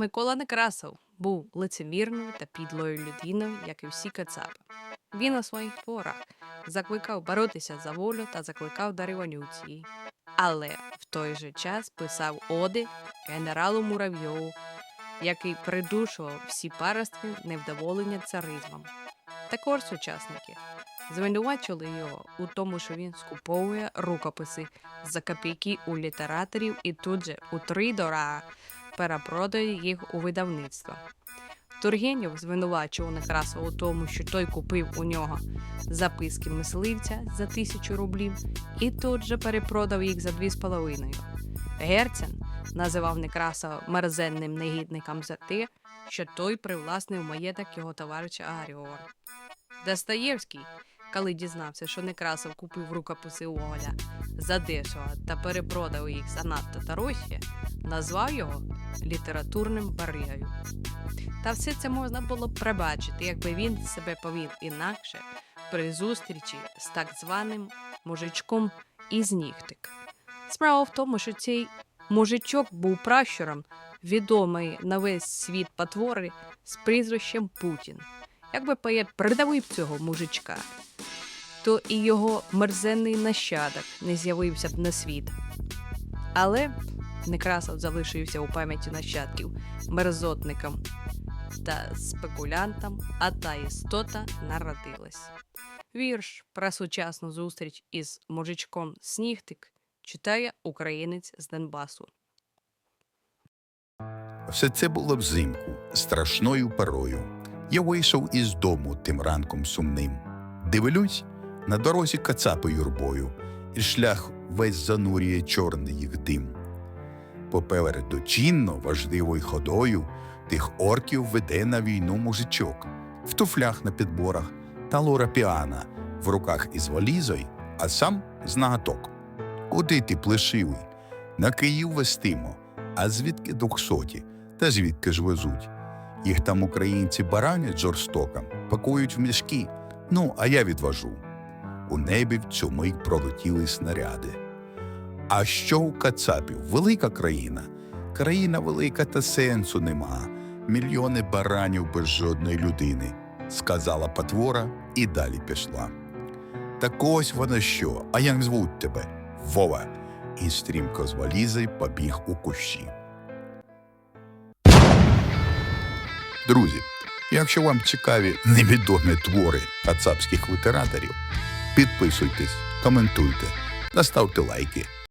Микола Некрасов був лицемірною та підлою людиною, як і всі кацапи. Він у своїх творах закликав боротися за волю та закликав до революції. Але в той же час писав оди генералу Муравйову, який придушував всі паростки невдоволення царизмом. Також сучасники звинувачили його у тому, що він скуповує рукописи за копійки у літераторів і тут же у три дора перепродає їх у видавництво. Тургенєв звинувачував Некрасова у тому, що той купив у нього записки мисливця за тисячу рублів і тут же перепродав їх за дві з половиною. Герцен називав Некрасова мерзенним негідником за те, що той привласнив маєток його товариша Агаріона. Достоєвський, коли дізнався, що Некрасов купив рукописи Оголя задешево та перепродав їх занадто дорожче, назвав його літературним баригою. Та все це можна було б пробачити, якби він себе повів інакше при зустрічі з так званим мужичком із нігтик. Справа в тому, що цей мужичок був пращуром, відомий на весь світ потвори з прізвищем Путін. Якби поет придавив цього мужичка, то і його мерзенний нащадок не з'явився б на світ. Але Некрасов залишився у пам'яті нащадків мерзотником та спекулянтом, а та істота народилась. Вірш про сучасну зустріч із мужичком Снігтик читає українець з Донбасу. Все це було взимку, страшною порою. Я вийшов із дому тим ранком сумним. Дивлюсь, на дорозі кацапи юрбою, і шлях весь занурює чорний їх дим. Попереду чинно, важливою ходою, тих орків веде на війну мужичок, в туфлях на підборах та лора піана, в руках із валізою, а сам з нагаток. Куди ти плешивий? На Київ вестимо, а звідки двохсоті? Та звідки ж везуть? Їх там українці баранять жорстоко, пакують в мішки. Ну, а я відвожу. У небі в цю мить пролетіли снаряди. А що у Кацапів? Велика країна. Країна велика та сенсу нема. Мільйони баранів без жодної людини, сказала потвора і далі пішла. Так ось вона що, а як звуть тебе? Вова. І стрімко з валізи побіг у кущі. Друзі, якщо вам цікаві невідомі твори кацапських літераторів, підписуйтесь, коментуйте та ставте лайки.